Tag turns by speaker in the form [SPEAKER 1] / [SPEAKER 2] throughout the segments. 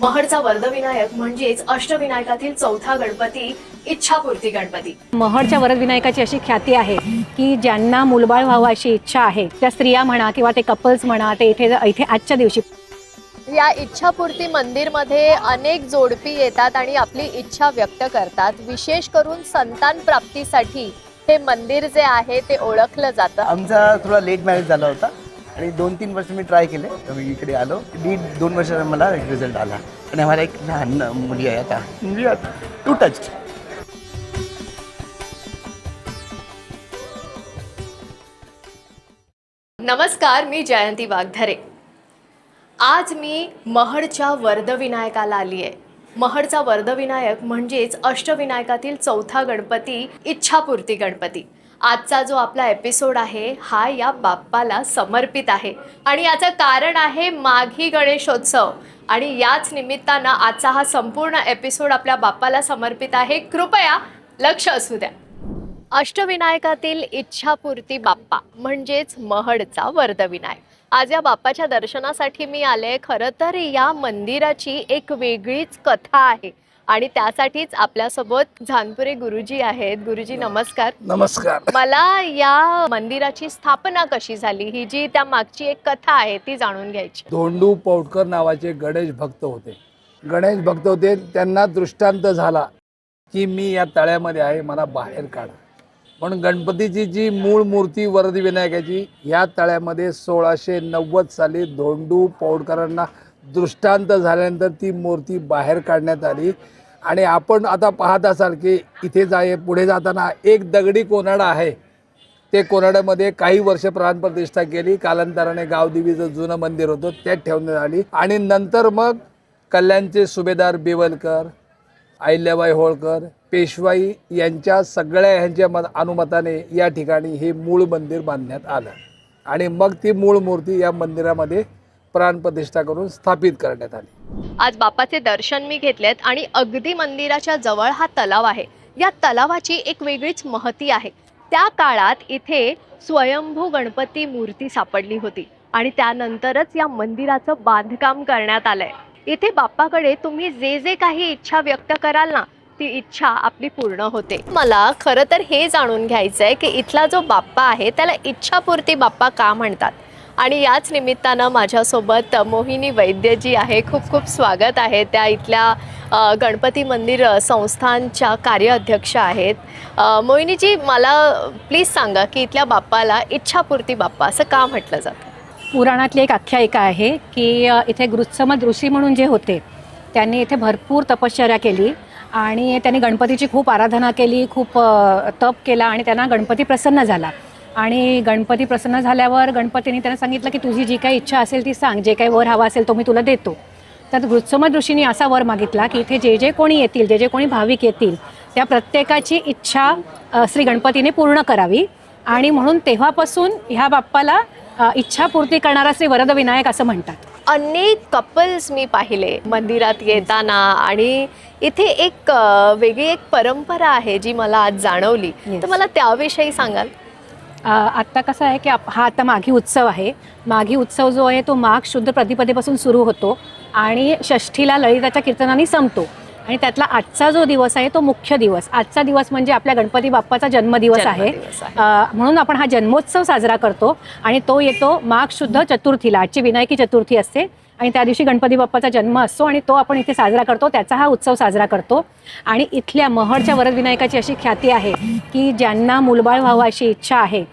[SPEAKER 1] महडचा वर्धविनायक म्हणजेच अष्टविनायकातील चौथा गणपती इच्छापूर्ती गणपती.
[SPEAKER 2] महडच्या वरदविनायकाची अशी ख्याती आहे की ज्यांना मुलबाळ व्हावं अशी इच्छा आहे त्या स्त्रिया म्हणा किंवा ते कपल्स म्हणा ते इथे इथे आजच्या दिवशी
[SPEAKER 1] या इच्छापूर्ती मंदिरमध्ये अनेक जोडपी येतात आणि आपली इच्छा व्यक्त करतात. विशेष करून संतान प्राप्तीसाठी हे मंदिर जे आहे ते ओळखलं जातं.
[SPEAKER 3] आमचा थोडा लेट मॅरेज झाला होता. आणि दोन तीन वर्ष मी ट्राय केले तर मी इकडे आलो. दीड दोन वर्ष मला रिझल्ट आला. आणि आम्हाला एक लहान मुली आहे आता. मुली टू टच
[SPEAKER 1] नमस्कार मी जयंती वाघधरे. आज मी महडच्या वर्धविनायकाला आली आहे. महडचा वर्धविनायक म्हणजेच अष्टविनायकातील चौथा गणपती इच्छापूर्ती गणपती. आजचा जो आपला एपिसोड आहे हा या बाप्पाला समर्पित आहे. आणि याचं कारण आहे माघी गणेशोत्सव. आणि याच निमित्तानं आजचा हा संपूर्ण एपिसोड आपल्या बाप्पाला समर्पित आहे. कृपया लक्ष असू द्या. अष्टविनायकातील इच्छापूर्ती बाप्पा म्हणजेच महडचा वर्धविनायक आज या बाप्पाच्या दर्शनासाठी मी आले खरं तर या मंदिराची एक वेगळीच कथा आहे. आणि त्यासाठीच आपल्यासोबत झानपुरे गुरुजी आहेत. गुरुजी नमस्कार.
[SPEAKER 4] नमस्कार.
[SPEAKER 1] मला या मंदिराची स्थापना कशी झाली? ही जी त्या मागची एक कथा आहे ती जाणून घ्यायची.
[SPEAKER 4] धोंडू पौडकर नावाचे गणेश भक्त होते. गणेश भक्त होते. त्यांना दृष्टांत झाला की मी या तळ्यामध्ये आहे मला बाहेर काढा. म्हणून गणपतीची जी मूळ मूर्ती वरदी विनायकाची या तळ्यामध्ये सोळाशे नव्वद साली धोंडू पौडकरांना दृष्टांत झाल्यानंतर ती मूर्ती बाहेर काढण्यात आली. आणि आपण आता पाहत असाल की इथे जाय पुढे जाताना एक दगडी कोनाडा आहे. ते कोराड्यामध्ये काही वर्ष प्राणप्रतिष्ठा केली. कालांतराने गावदेवीचं जुनं मंदिर होतं त्यात ठेवण्यात आली. आणि नंतर मग कल्याणचे सुभेदार बिवलकर अहिल्याबाई होळकर पेशवाई यांच्या सगळ्या ह्यांच्या मत अनुमताने या ठिकाणी हे मूळ मंदिर बांधण्यात आलं. आणि मग ती मूळ मूर्ती या मंदिरामध्ये प्राणप्रतिष्ठा करून स्थापित करण्यात आली.
[SPEAKER 1] आज बापाचे दर्शन मी घेतलेत आणि अगदी मंदिराच्या जवळ हा तलाव आहे. या तलावाची एक वेगळीच महती आहे. त्या काळात इथे स्वयंभू गणपती मूर्ती सापडली होती आणि त्यानंतरच या मंदिराचं बांधकाम करण्यात आलंय. इथे बाप्पाकडे तुम्ही जे जे काही इच्छा व्यक्त कराल ना ती इच्छा आपली पूर्ण होते. मला खरं तर हे जाणून घ्यायचं आहे की इथला जो बाप्पा आहे त्याला इच्छापूर्ती बाप्पा का म्हणतात? आणि याच निमित्तानं माझ्यासोबत मोहिनी वैद्य जी आहे. खूप खूप स्वागत आहे. त्या इथल्या गणपती मंदिर अ, संस्थानच्या कार्याध्यक्ष आहेत. मोहिनीजी मला प्लीज सांगा की इथल्या बाप्पाला इच्छापूर्ती बाप्पा असं का म्हटलं जातं?
[SPEAKER 2] पुराणातली एक आख्यायिका आहे की इथे गृत्समद ऋषी म्हणून जे होते त्यांनी इथे भरपूर तपश्चर्या केली आणि त्यांनी गणपतीची खूप आराधना केली खूप तप केला आणि त्यांना गणपती प्रसन्न झाला. आणि गणपती प्रसन्न झाल्यावर गणपतीने त्यांना सांगितलं की तुझी जी काही इच्छा असेल ती सांग जे काही वर हवा असेल तो मी तुला देतो. तर गृत्समद ऋषींनी असा वर मागितला की इथे जे जे कोणी येतील जे जे कोणी भाविक येतील त्या प्रत्येकाची इच्छा श्री गणपतीने पूर्ण करावी. आणि म्हणून तेव्हापासून ह्या बाप्पाला इच्छापूर्ती करणारा श्री वरद विनायक असं म्हणतात.
[SPEAKER 1] अनेक कपल्स मी पाहिले मंदिरात येताना आणि इथे एक वेगळी एक परंपरा आहे जी मला आज जाणवली.
[SPEAKER 2] Yes.
[SPEAKER 1] तर मला त्याविषयी सांगाल?
[SPEAKER 2] आत्ता कसं आहे की आप- हा आता माघी उत्सव आहे. माघी उत्सव जो आहे तो माघ शुद्ध प्रतिपदेपासून सुरू होतो आणि षष्ठीला ललिताच्या कीर्तनाने संपतो. आणि त्यातला आजचा जो दिवस आहे तो मुख्य दिवस. आजचा दिवस म्हणजे आपल्या गणपती बाप्पाचा जन्मदिवस आहे. म्हणून आपण हा जन्मोत्सव साजरा करतो आणि तो येतो माघ शुद्ध चतुर्थीला. आजची विनायकी चतुर्थी असते. आणि त्या दिवशी गणपती बाप्पाचा जन्म असतो आणि तो आपण इथे साजरा करतो त्याचा हा उत्सव साजरा करतो. आणि इथल्या महडच्या वरदविनायकाची अशी ख्याती आहे की ज्यांना मुलबाळ व्हावं अशी इच्छा आहे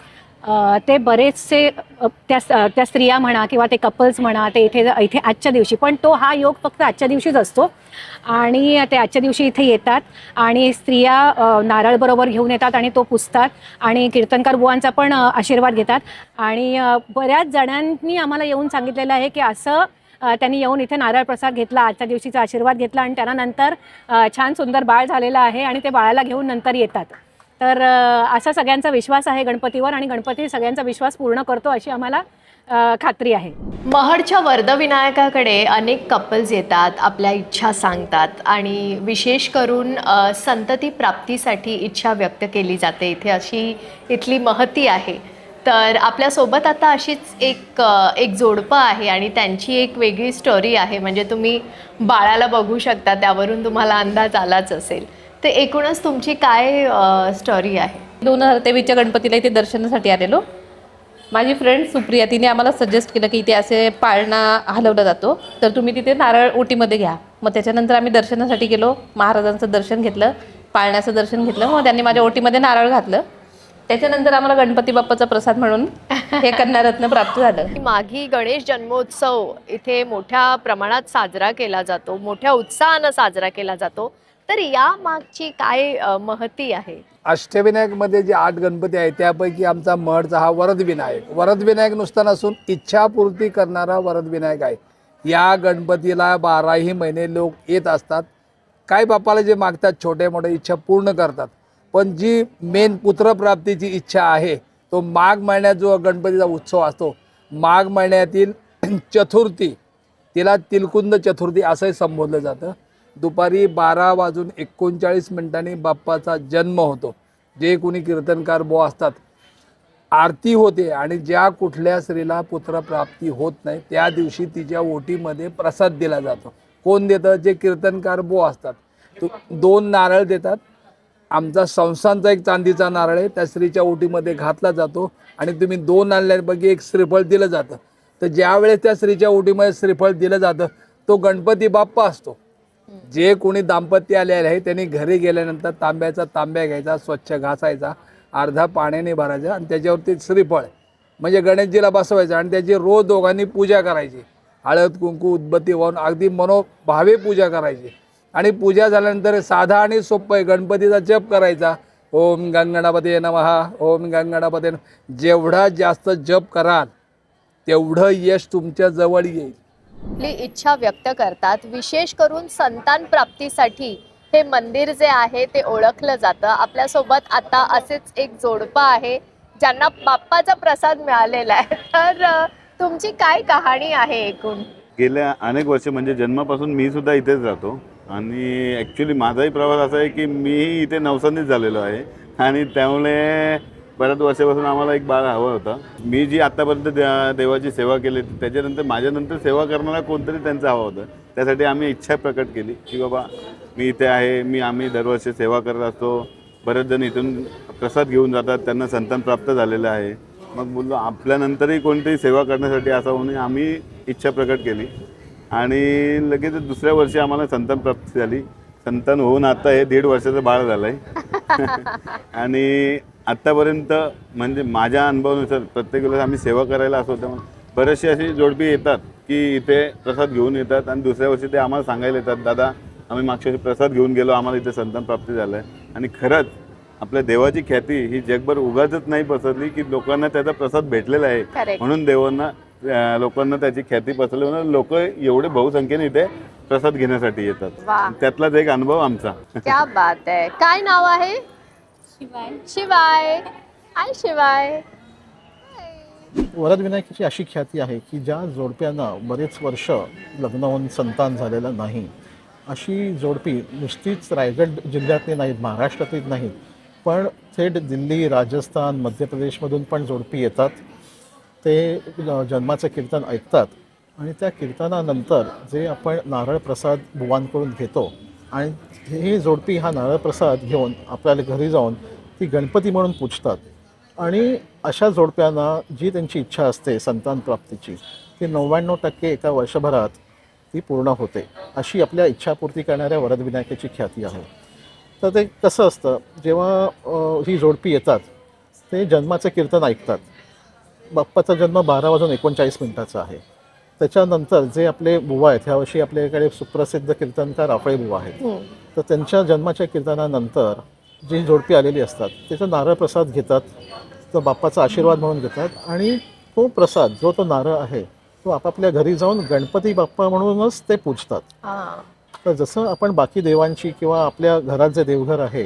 [SPEAKER 2] ते बरेचसे त्या त्या स्त्रिया म्हणा किंवा ते कपल्स म्हणा ते इथे इथे आजच्या दिवशी पण तो हा योग फक्त आजच्या दिवशीच असतो. आणि ते आजच्या दिवशी इथे येतात आणि स्त्रिया नारळबरोबर नारळ बरोबर घेऊन येतात आणि तो पुसतात आणि कीर्तनकार बुवांचा पण आशीर्वाद घेतात. आणि बऱ्याच जणांनी आम्हाला येऊन सांगितलेलं आहे की असं त्यांनी येऊन इथे नारळ प्रसाद घेतला आजच्या दिवशीचा आशीर्वाद घेतला आणि त्यांना नंतर छान सुंदर बाळ झालेला आहे आणि ते बाळाला घेऊन नंतर येतात. तर असा सगळ्यांचा विश्वास आहे गणपतीवर आणि गणपती सगळ्यांचा विश्वास पूर्ण करतो अशी आम्हाला खात्री आहे.
[SPEAKER 1] महडच्या वर्धविनायकाकडे अनेक कपल्स येतात आपल्या इच्छा सांगतात आणि विशेष करून संतती प्राप्तीसाठी इच्छा व्यक्त केली जाते. इथे अशी इथली महती आहे. तर आपल्यासोबत आता अशीच एक एक जोडपं आहे आणि त्यांची एक वेगळी स्टोरी आहे. म्हणजे तुम्ही बाळाला बघू शकता त्यावरून तुम्हाला अंदाज आलाच असेल. तर एकूणच तुमची काय स्टोरी आहे?
[SPEAKER 5] दोन हजार तेवीसच्या गणपतीला इथे दर्शनासाठी आलेलो. माझी फ्रेंड सुप्रिया तिने आम्हाला सजेस्ट केलं की इथे असे पाळणा हलवला जातो. तर तुम्ही तिथे नारळ ओटीमध्ये घ्या. मग त्याच्यानंतर आम्ही दर्शनासाठी गेलो. महाराजांचं दर्शन घेतलं. पाळण्याचं दर्शन घेतलं. मग त्यांनी माझ्या ओटीमध्ये नारळ घातलं. त्याच्यानंतर आम्हाला गणपती बाप्पाचा प्रसाद म्हणून हे कन्यारत्न प्राप्त झालं.
[SPEAKER 1] माघी गणेश जन्मोत्सव इथे मोठ्या प्रमाणात साजरा केला जातो मोठ्या उत्साहानं साजरा केला जातो. तर या मागची काय अ, महती आहे?
[SPEAKER 4] अष्टविनायकमध्ये जे आठ गणपती आहेत त्यापैकी आमचा महडचा हा वरद विनायक वरद विनायक नुसता नसून इच्छापूर्ती करणारा वरद विनायक आहे. या गणपतीला बाराही महिने लोक येत असतात. काय बापाला जे मागतात छोटे मोठे इच्छा पूर्ण करतात. पण जी मेन पुत्रप्राप्तीची इच्छा आहे तो माघ महिन्यात जो गणपतीचा उत्सव असतो माघ महिन्यातील चतुर्थी तिला तिलकुंद चतुर्थी असंही संबोधलं जातं. दुपारी बारा वाजून एकोणचाळीस मिनिटांनी बाप्पाचा जन्म होतो. जे कोणी कीर्तनकार बो असतात आरती होते आणि ज्या कुठल्या स्त्रीला पुत्रप्राप्ती होत नाही त्या दिवशी तिच्या ओटीमध्ये प्रसाद दिला जातो. कोण देतं? जे कीर्तनकार बो असतात. तो दोन नारळ देतात आमचा संस्थांचा एक चांदीचा नारळ आहे त्या स्त्रीच्या ओटीमध्ये घातला जातो आणि तुम्ही दोन आणल्यापैकी एक श्रीफळ दिलं जातं. तर ज्यावेळेस त्या स्त्रीच्या ओटीमध्ये श्रीफळ दिलं जातं तो गणपती बाप्पा असतो. जे कोणी दाम्पत्य आलेले आहे त्यांनी घरी गेल्यानंतर तांब्याचा तांब्या घ्यायचा स्वच्छ घासायचा अर्धा पाण्याने भरायचा आणि त्याच्यावरती श्रीफळ म्हणजे गणेशजीला बसवायचं आणि त्याची रोज दोघांनी पूजा करायची. हळद कुंकू उदबत्ती वाहून अगदी मनोभावे पूजा करायची. आणि पूजा झाल्यानंतर साधा आणि सोपं आहे. गणपतीचा जप करायचा. ओम गंगणापते नमहा ओम गंगणापते नमः. जेवढा जास्त जप कराल तेवढं यश तुमच्या जवळ येईल.
[SPEAKER 1] आपली इच्छा व्यक्त करतात. विशेष करून संतान प्राप्तीसाठी हे मंदिर जे आहे ते ओळखलं जातं. आपल्यासोबत आता असेच एक जोडपं आहे ज्यांना बाप्पाचा प्रसाद मिळालेला आहे. तर तुमची काय कहाणी आहे एकूण?
[SPEAKER 6] गेल्या अनेक वर्ष म्हणजे जन्मापासून मी सुद्धा इथेच राहतो. आणि ॲक्च्युली माझाही प्रवास असा आहे की मीही इथे नवसानीच झालेलो आहे. आणि त्यामुळे बऱ्याच वर्षापासून आम्हाला एक बाळ हवं होतं. मी जी आत्तापर्यंत दे- देवाची सेवा केली त्याच्यानंतर माझ्यानंतर सेवा करणारा कोणतरी त्यांचा हवा होता. त्यासाठी आम्ही इच्छा प्रकट केली की बाबा मी इथे आहे मी आम्ही दरवर्षी सेवा करत असतो. बरेच जण इथून प्रसाद घेऊन जातात त्यांना संतान प्राप्त झालेलं आहे. मग बोललो आपल्यानंतरही कोणतीही सेवा करण्यासाठी असा म्हणून आम्ही इच्छा प्रकट केली. आणि लगेच दुसऱ्या वर्षी आम्हाला संतान प्राप्ती झाली. संतान होऊन आता हे दीड वर्षाचं बाळ झालं आहे आणि आत्तापर्यंत म्हणजे माझ्या अनुभवानुसार प्रत्येक वेळेस आम्ही सेवा करायला असो तेव्हा बरेचसे अशी जोडपी येतात की इथे प्रसाद घेऊन येतात आणि दुसऱ्या वर्षी ते आम्हाला सांगायला येतात दादा आम्ही मागच्या वर्षी प्रसाद घेऊन गेलो आम्हाला इथे संतान प्राप्ती झालं आहे आणि खरंच आपल्या देवाची ख्याती ही जगभर उगाचच नाही पसरली की लोकांना त्याचा प्रसाद भेटलेला आहे. म्हणून देवांना लोकांना त्याची ख्याती पसरली म्हणून लोक एवढे बहुसंख्येने इथे प्रसाद घेण्यासाठी. येतात. त्यातलाच एक अनुभव आमचा.
[SPEAKER 1] क्या बात आहे. काय नाव आहे? शिवाय. शिवाय. आय शिवाय.
[SPEAKER 7] वरद विनायकाची अशी ख्याती आहे की ज्या जोडप्यांना बरेच वर्ष लग्न होऊन संतान झालेलं नाही अशी जोडपी नुसतीच रायगड जिल्ह्यातली नाहीत महाराष्ट्रातलीच नाहीत पण थेट दिल्ली राजस्थान मध्य प्रदेशमधून पण जोडपी येतात. ते जन्माचं कीर्तन ऐकतात. आणि त्या कीर्तनानंतर जे आपण नारळ प्रसाद बुवांकडून घेतो आणि ही जोडपी हा नारळ प्रसाद घेऊन आपल्याला घरी जाऊन ती गणपती म्हणून पूजतात. आणि अशा जोडप्यांना जी त्यांची इच्छा असते संतान प्राप्तीची ती नव्याण्णव टक्के एका वर्षभरात ती पूर्ण होते. अशी आपल्या इच्छापूर्ती करणाऱ्या वरदविनायकाची ख्याती आहे. तर ते कसं असतं जेव्हा ही जोडपी येतात ते जन्माचं कीर्तन ऐकतात. बाप्पाचा जन्म बारा वाजून एकोणचाळीस मिनिटाचा आहे. त्याच्यानंतर जे आपले बुवा आहेत ह्यावर्षी आपल्याकडे सुप्रसिद्ध कीर्तनकार राफळे बुवा आहेत. तर त्यांच्या जन्माच्या कीर्तनानंतर जी जोडपी आलेली असतात त्याचा नारळ प्रसाद घेतात तो बाप्पाचा आशीर्वाद म्हणून घेतात आणि तो प्रसाद जो तो नारळ आहे तो आपापल्या घरी जाऊन गणपती बाप्पा म्हणूनच ते पूजतात.
[SPEAKER 1] हा.
[SPEAKER 7] तर जसं आपण बाकी देवांची किंवा आपल्या घरात जे देवघर आहे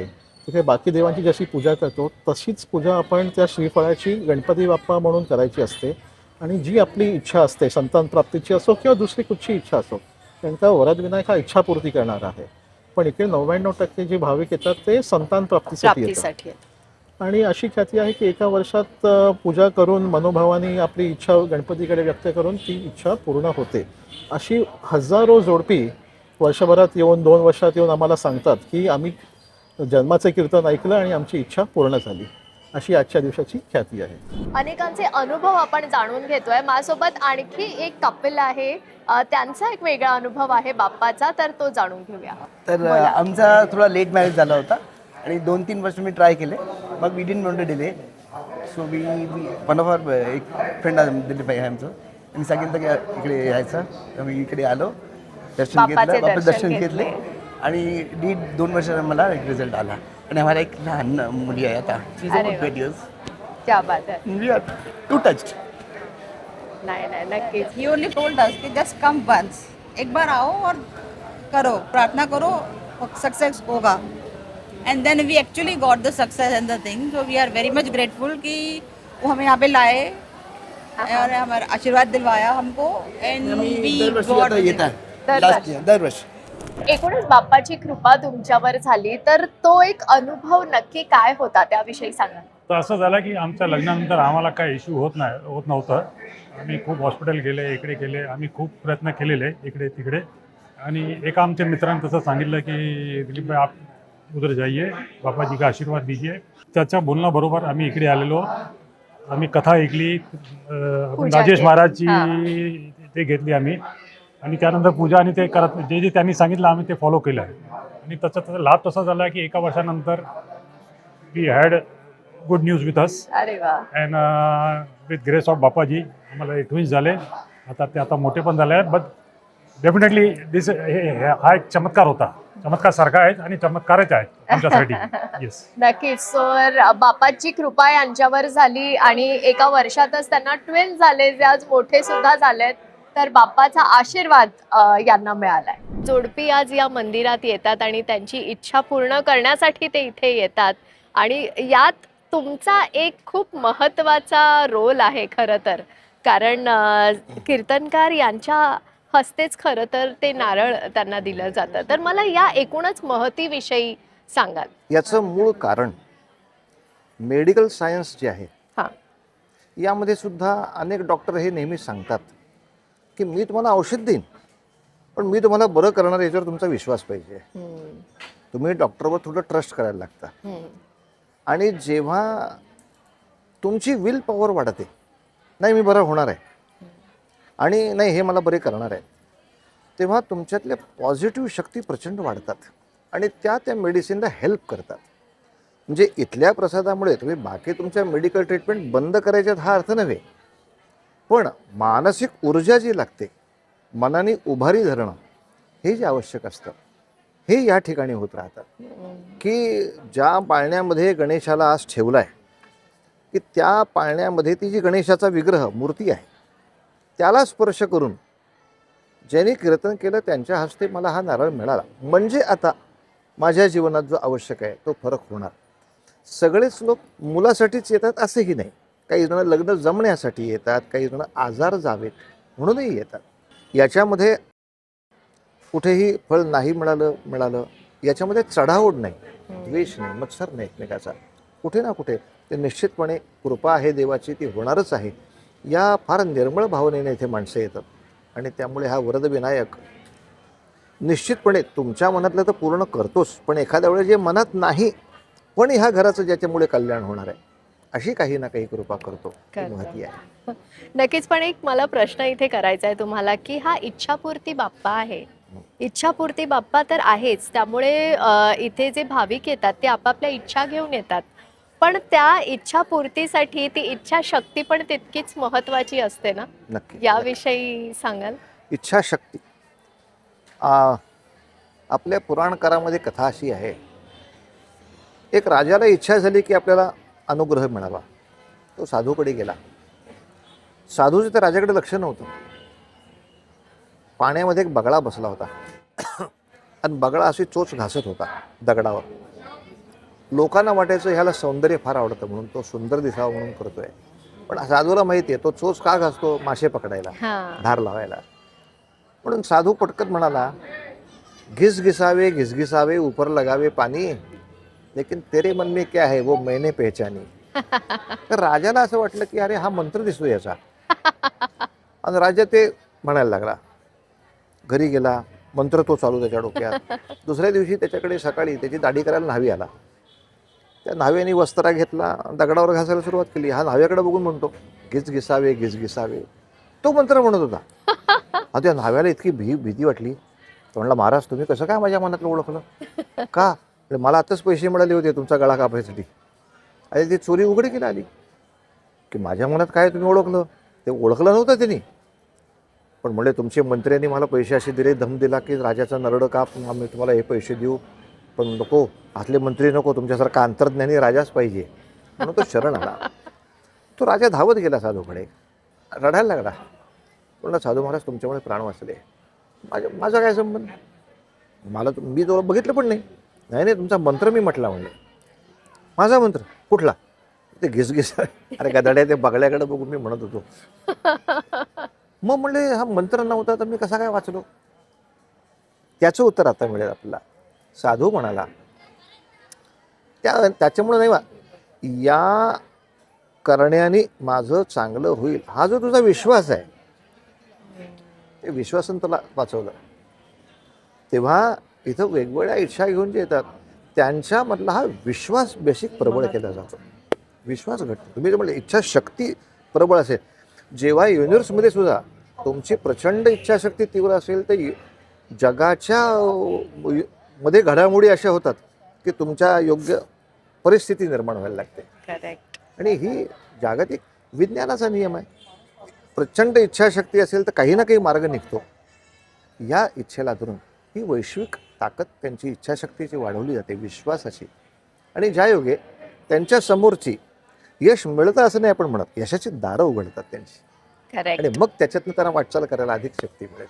[SPEAKER 7] तिथे बाकी देवांची जशी पूजा करतो तशीच पूजा आपण त्या श्रीफळाची गणपती बाप्पा म्हणून करायची असते. आणि जी आपली इच्छा असते संतान प्राप्तीची असो किंवा दुसरी कुठची इच्छा असो त्यांचा वरद विनायक हा इच्छापूर्ती करणार आहे. पण इकडे नव्याण्णव टक्के जे भाविक येतात ते संतान प्राप्तीसाठी येतात. आणि अशी ख्याती आहे की एका वर्षात पूजा करून मनोभावाने आपली इच्छा गणपतीकडे व्यक्त करून ती इच्छा पूर्ण होते. अशी हजारो जोडपी वर्षभरात येऊन दोन वर्षात येऊन आम्हाला सांगतात की आम्ही जन्माचं कीर्तन ऐकलं आणि आमची इच्छा पूर्ण झाली. अशी आजच्या दिवसाची ख्याती आहे.
[SPEAKER 1] अनेकांचे अनुभव आपण जाणून घेतोय. माझ्यासोबत आणखी एक कपिल आहे. त्यांचा एक वेगळा अनुभव आहे बाप्पाचा तर तो जाणून घेऊया.
[SPEAKER 3] तर आमचा थोडा लेट मॅरेज झाला होता आणि दोन तीन वर्ष मी ट्राय केले. मग we didn't want delay so we one of our एक फ्रेंड दिलीप भाई आहे आमचं. त्यांनी सांगितलं की इकडे यायचं. तर मी इकडे आलो दर्शन घेतलं.
[SPEAKER 1] दर्शन
[SPEAKER 3] घेतले. आणि दीड दोन वर्षाने मला रिझल्ट आला. आणि आम्हाला एक लहान मुली आहे आता. इयर्स
[SPEAKER 1] क्या बात आहे.
[SPEAKER 3] टू टच
[SPEAKER 1] नाही नाही नक्कीच.
[SPEAKER 8] He only told us कि just come once. एक बार आओ और करो. प्रार्थना करो सक्सेस होगा. And then we actually got the success and the thing so we are very much grateful कि वो हमें यहाँ पे लाए और हमारा आशीर्वाद दिलवाया हमको. एंड वी
[SPEAKER 3] दरवर्षी
[SPEAKER 8] गॉट
[SPEAKER 3] आता येत
[SPEAKER 1] एकूणच बाप्पाची कृपा तुमच्यावर झाली तर तो एक अनुभव नक्की काय होता त्याविषयी सांगा.
[SPEAKER 9] तर असं झालं की आमच्या लग्नानंतर आम्हाला काय इश्यू होत नाही होत नव्हतं. आम्ही खूप हॉस्पिटल गेले इकडे गेले आम्ही खूप प्रयत्न केलेले इकडे तिकडे. आणि एका आमच्या मित्रांनी तसं सांगितलं की दिलीप भाई आप उधर जाइए बाबाजी का आशीर्वाद दीजिए. त्याच्या बोलण्याबरोबर आम्ही इकडे आलेलो. आम्ही कथा ऐकली. राजेश. महाराजची ते घेतली आम्ही. आणि त्यानंतर पूजा आणि ते करत जे जे त्यांनी सांगितलं आम्ही ते फॉलो केलं आणि त्याचा त्याचा लाभ तसा झाला की एका वर्षानंतर we had good news with us
[SPEAKER 1] अरे वा.
[SPEAKER 9] And with grace of Bapaji आम्हाला ट्विन्स झाले. आता ते आता मोठे पण झाले आहेत बट डेफिनेटली दिस हे एक चमत्कार होता. चमत्कार सारखा आहे आणि चमत्कारच आहे आमच्यासाठी. येस
[SPEAKER 1] नक्कीच. सर बापाची कृपा यांच्यावर झाली आणि एका वर्षातच त्यांना ट्विन झाले जे आज मोठे सुद्धा झालेत. तर बाप्पाचा आशीर्वाद यांना मिळालाय. जोडपी आज या मंदिरात येतात आणि त्यांची इच्छा पूर्ण करण्यासाठी ते इथे येतात. आणि यात तुमचा एक खूप महत्त्वाचा रोल आहे खरं तर. कारण कीर्तनकार यांच्या हस्तेच खरं तर ते नारळ त्यांना दिलं जातं. तर मला या एकूणच महतीविषयी सांगाल.
[SPEAKER 10] याचं मूळ कारण मेडिकल सायन्स जे आहे
[SPEAKER 1] हां.
[SPEAKER 10] यामध्ये सुद्धा अनेक डॉक्टर हे नेहमी सांगतात. की मी तुम्हाला औषध देईन पण मी तुम्हाला बरं करणार याच्यावर तुमचा विश्वास पाहिजे. तुम्ही डॉक्टरवर थोडं ट्रस्ट करायला लागता. आणि जेव्हा तुमची विल पॉवर वाढते नाही मी बरं होणार आहे. आणि नाही हे मला बरे करणार आहे. तेव्हा तुमच्यातल्या पॉझिटिव्ह शक्ती प्रचंड वाढतात आणि त्या त्या मेडिसिनला हेल्प करतात. म्हणजे इथल्या प्रसादामुळे तुम्ही बाकी तुमच्या मेडिकल ट्रीटमेंट बंद करायच्यात हा अर्थ नव्हे. पण मानसिक ऊर्जा जी लागते मनाने उभारी धरणं हे जे आवश्यक असतं हे या ठिकाणी होत राहतात. की ज्या पाळण्यामध्ये गणेशाला आज ठेवला आहे की त्या पाळण्यामध्ये ती जी गणेशाचा विग्रह मूर्ती आहे त्याला स्पर्श करून ज्यांनी कीर्तन केलं त्यांच्या हस्ते मला हा नारळ मिळाला. म्हणजे आता माझ्या जीवनात जो आवश्यक आहे तो फरक होणार. सगळेच लोक मुलासाठीच येतात असंही नाही. काही जण लग्न जमण्यासाठी येतात काही जण आजार जावेत म्हणूनही येतात. याच्यामध्ये कुठेही फळ नाही मिळालं मिळालं याच्यामध्ये चढाओढ नाही द्वेष नाही मत्सर नाही एकमेकाचा. कुठे ना कुठे ते निश्चितपणे कृपा आहे देवाची ती होणारच आहे. या फार निर्मळ भावनेने इथे माणसं येतात. आणि त्यामुळे हा वरद विनायक निश्चितपणे तुमच्या मनातलं तर पूर्ण करतोच. पण एखाद्या वेळेस जे मनात नाही पण ह्या घराचं ज्याच्यामुळे कल्याण होणार आहे. अशी काही ना काही कृपा करतो. महती आहे.
[SPEAKER 1] नक्कीच पण एक मला प्रश्न इथे करायचा आहे तुम्हाला की हा इच्छापूर्ती बाप्पा आहे. इच्छापूर्ती बाप्पा तर आहेच. त्यामुळे इथे जे भाविक येतात ते आपापल्या इच्छा घेऊन येतात. पण त्या इच्छापूर्तीसाठी ती इच्छा शक्ती पण तितकीच महत्वाची असते ना?
[SPEAKER 10] नक्की
[SPEAKER 1] याविषयी सांगाल?
[SPEAKER 10] इच्छाशक्ती. आपल्या पुराणकारामध्ये कथा अशी आहे. एक राजाला इच्छा झाली की आपल्याला अनुग्रह मिळावा. तो साधूकडे गेला. साधूचं त्या राजाकडे लक्ष नव्हतं. पाण्यामध्ये एक बगळा बसला होता. आणि बगळा अशी चोच घासत होता दगडावर. लोकांना वाटायचं ह्याला सौंदर्य फार आवडतं म्हणून तो सुंदर दिसावा म्हणून करतोय. पण साधूला माहिती आहे तो चोच का घासतो? मासे पकडायला
[SPEAKER 1] हा.
[SPEAKER 10] धार लावायला. म्हणून साधू पटकन म्हणाला घिस घिसावे घिसघिसावे उपर लगावे पाणी लेकिन तेरे मन में क्या है वो मैंने पहचानी। तर राजाला असं वाटलं की अरे हा मंत्र दिसतो याचा। आणि राजा ते म्हणायला लागला घरी गेला मंत्र तो चालू त्याच्या डोक्यात. दुसऱ्या दिवशी त्याच्याकडे सकाळी त्याची दाढी करायला न्हावी आला. त्या न्हाव्याने वस्त्रा घेतला दगडावर घासायला सुरुवात केली. हा न्हाव्याकडे बघून म्हणतो घिस घिसावे घिस घिसावे. तो मंत्र म्हणत होता. हा त्या न्हाव्याला इतकी भी भीती वाटली. तो म्हणला महाराज तुम्ही कसं काय माझ्या मनातलं ओळखलं? का? म्हणे, मला आताच पैसे मिळाले होते तुमचा गळा कापायसाठी. अरे ती चोरी उघडकीला आली? की माझ्या मनात काय तुम्ही ओळखलं? ते ओळखलं नव्हतं त्यांनी पण म्हणले तुमचे मंत्र्यांनी मला पैसे असे दिले धम दिला की राजाचा नरडं काप आम्ही तुम्हाला हे पैसे देऊ. पण नको आतले मंत्री नको तुमच्यासारखा अंतर्ज्ञानी राजाच पाहिजे. म्हणून तो शरण आला. तो राजा धावत गेला साधूकडे. रडायला लागला. म्हणलं साधू महाराज तुमच्यामुळे प्राण वाचले. माझ्या माझा काय संबंध? मला मी जवळ बघितलं पण नाही. नाही नाही तुमचा मंत्र मी म्हटला म्हणले माझा मंत्र? कुठला? ते घिसघिस अरे गदाड्या ते बगड्याकडे बघून मी म्हणत होतो. मग म्हणले हा मंत्र नव्हता तर मी कसा काय वाचलो? त्याचं उत्तर आता मिळेल आपल्याला. साधू म्हणाला त्या त्याच्यामुळं नाही वा या करण्याने माझं चांगलं होईल. हा जो तुझा विश्वास आहे ते विश्वासन तुला वाचवलं. तेव्हा इथं वेगवेगळ्या इच्छा घेऊन जे येतात त्यांच्यामधला हा विश्वास बेसिक प्रबळ केला जातो. विश्वास घडतो तुम्ही जे म्हणले इच्छाशक्ती प्रबळ असेल. जेव्हा युनिव्हर्समध्ये सुद्धा तुमची प्रचंड इच्छाशक्ती तीव्र असेल तर जगाच्या मध्ये घडामोडी अशा होतात की तुमच्या योग्य परिस्थिती निर्माण व्हायला लागते. आणि ही जागतिक विज्ञानाचा नियम आहे. प्रचंड इच्छाशक्ती असेल तर काही ना काही मार्ग निघतो. या इच्छेला धरून ही वैश्विक ताकद त्यांची इच्छाशक्तीची वाढवली जाते विश्वासाची. आणि ज्या योगे त्यांच्या समोरची यश मिळतं असं नाही आपण म्हणत यशाची दारं उघडतात त्यांची. आणि मग त्याच्यातनं त्यांना वाटचाल करायला अधिक शक्ती मिळेल.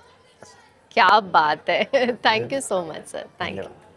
[SPEAKER 1] क्या बात है thank you so much sir thank you
[SPEAKER 10] धन्यवाद.